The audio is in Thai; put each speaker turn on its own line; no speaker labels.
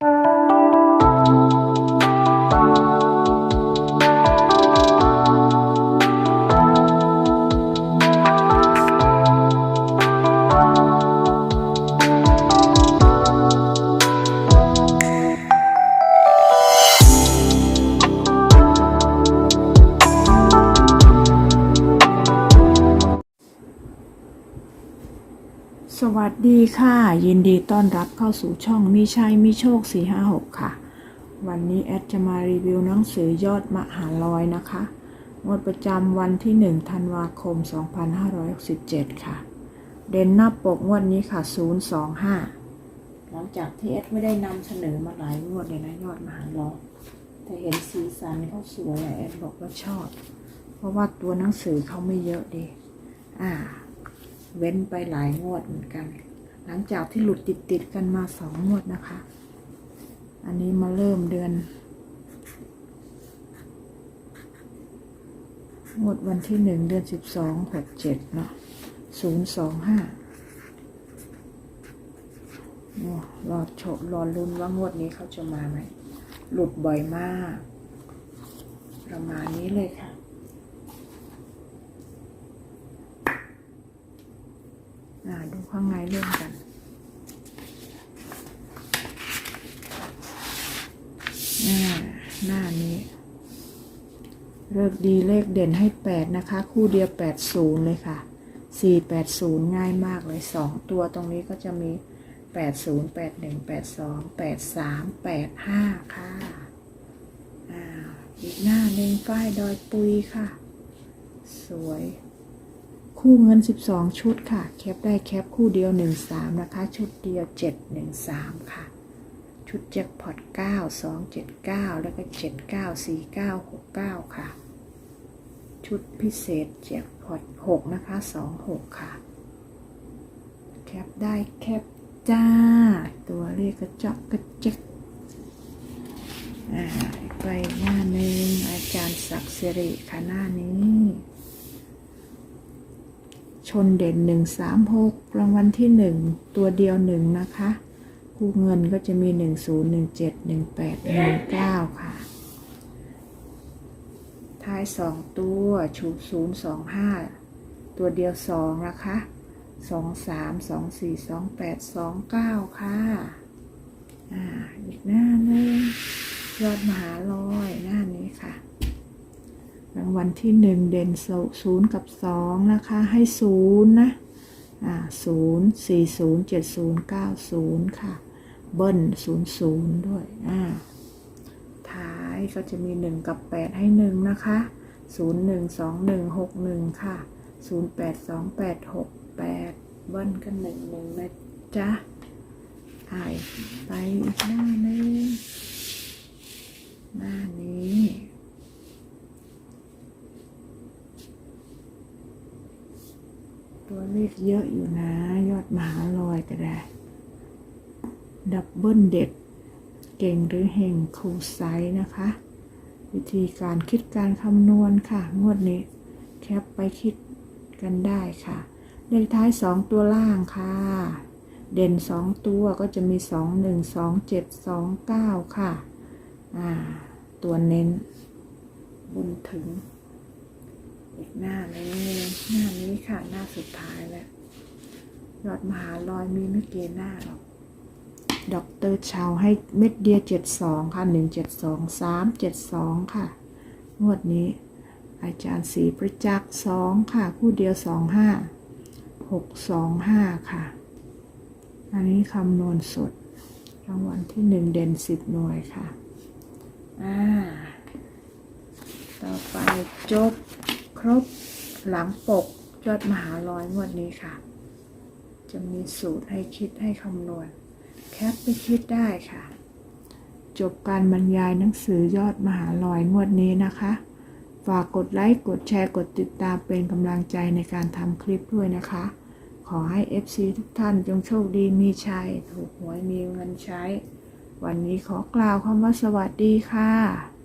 you สวัสดีค่ะ ยินดีต้อนรับเข้าสู่ช่องมีชัยมีโชค 456 ค่ะ วันนี้แอดจะมารีวิวหนังสือยอดมหาลอยนะคะงวดประจำวันที่ 1 ธันวาคม 2567 ค่ะ เด่นหน้าปกงวดนี้ค่ะ 025 หลังจากที่แอดไม่ได้นำเสนอมาหลายงวดเลยนะยอดมหาลอยแต่เห็นสีสันเขาสวยอะแอดบอกว่าชอบ เพราะว่าตัวหนังสือเขาไม่เยอะดีอ่า เว้นไปหลายงวดเหมือนกัน หลังจากที่หลุดติดติดกันมาสองงวดนะคะ อันนี้มาเริ่มเดือน งวดวันที่หนึ่งเดือนสิบสองหกเจ็ดเนาะศูนย์สองห้ารอโฉรอลุ้นว่างวดนี้เขาจะมาไหม หลุดบ่อยมาก ประมาณนี้เลยค่ะ อ่า ดูข้างในเริ่มกันอ่าหน้านี้เลิกดีเลขเด่นให้แปดนะคะ คู่เดียวแปดศูนย์เลยค่ะสี่แปดศูนย์ง่ายมากเลยสองตัวตรงนี้ก็จะมีแปดศูนย์แปดหนึ่งแปดสองแปดสามแปดห้าค่ะอีกหน้าหนึ่งป้ายดอยปุยค่ะ สวย คู่เงิน 12 ชุดค่ะ แคปได้แคปคู่เดียว 13 นะคะ ชุดเดียว 713 ค่ะ ชุดแจ็คพอต9 2 7 9 แล้วก็ 7 9 4 9 6 9 ค่ะ ชุดพิเศษแจ็คพอต6นะคะ 2 6 ค่ะ แคปได้แคปจ้า ตัวเลขกระจอกกระเจ็กอ่าไปหน้าหนึ่งอาจารย์ศักดิ์สิริค่ะหน้านี้ ชนเด่นหนึ่งสามหกรางวัลที่หนึ่งตัวเดียวหนึ่งนะคะ คู่เงินก็จะมีหนึ่งศูนย์หนึ่งเจ็ดหนึ่งแปดหนึ่งเก้าค่ะ ท้ายสองตัวชูศูนย์สองห้าตัวเดียวสองนะคะสองสามสองสี่สองแปดสองเก้าค่ะ อ่า อีกหน้านึงยอดมหาลอยหน้านี้ค่ะ รางวัลที่หนึ่งเด่นศูนย์กับสองนะคะ ให้ศูนย์นะอ่าศูนย์สี่ศูนย์เจ็ดศูนย์เก้าศูนย์ค่ะ เบิ้ลศูนย์ศูนย์ด้วยอ่าท้ายก็จะมีหนึ่งกับแปดให้หนึ่งนะคะศูนย์หนึ่งสองหนึ่งหกหนึ่งค่ะศูนย์แปดสองแปดหกแปดเบิ้ลกันหนึ่งหนึ่งนะจ๊ะอ่ายไปอีกหน้าหนึงหน้านี้ ตัวเลขเยอะอยู่นะ ยอดมหาลอยก็ได้ ดับเบิลเด็ด เก่งหรือเฮงครูไซส์นะคะ วิธีการคิดการคำนวณค่ะ งวดนี้ แคปไปคิดกันได้ค่ะ เลขท้ายสองตัวล่างค่ะ เด่นสองตัวก็จะมีสองหนึ่งสองเจ็ดสองเก้าค่ะ อ่า ตัวเน้น บุญถึง อีกหน้านี้หน้านี้ค่ะหน้าสุดท้ายแล้วยอดมหาลอยมีไม่เกี่หน้าหรอกดอกเตอร์ชาวให้เม็ดเดียวเจ็ดสองค่ะหนึ่งเจ็ดสองสามเจ็ดสองค่ะ งวดนี้ อาจารย์สีประจักษ์สองค่ะ คู่เดียวสองห้าหกสองห้าค่ะ อันนี้คำนวณสด รางวัลที่หนึ่งเด่นสิบหน่วยค่ะ อ่า ต่อไปจบ ครบหลังปกยอดมหาลอยงวดนี้ค่ะ จะมีสูตรให้คิดให้คำนวณ แคปไปคิดได้ค่ะ จบการบรรยายหนังสือยอดมหาลอยงวดนี้นะคะ ฝากกดไลค์กดแชร์กดติดตามเป็นกำลังใจในการทำคลิปด้วยนะคะ ขอให้ FC ทุกท่านจงโชคดีมีชัย ถูกหวยมีเงินใช้ วันนี้ขอกล่าวคำว่าสวัสดีค่ะ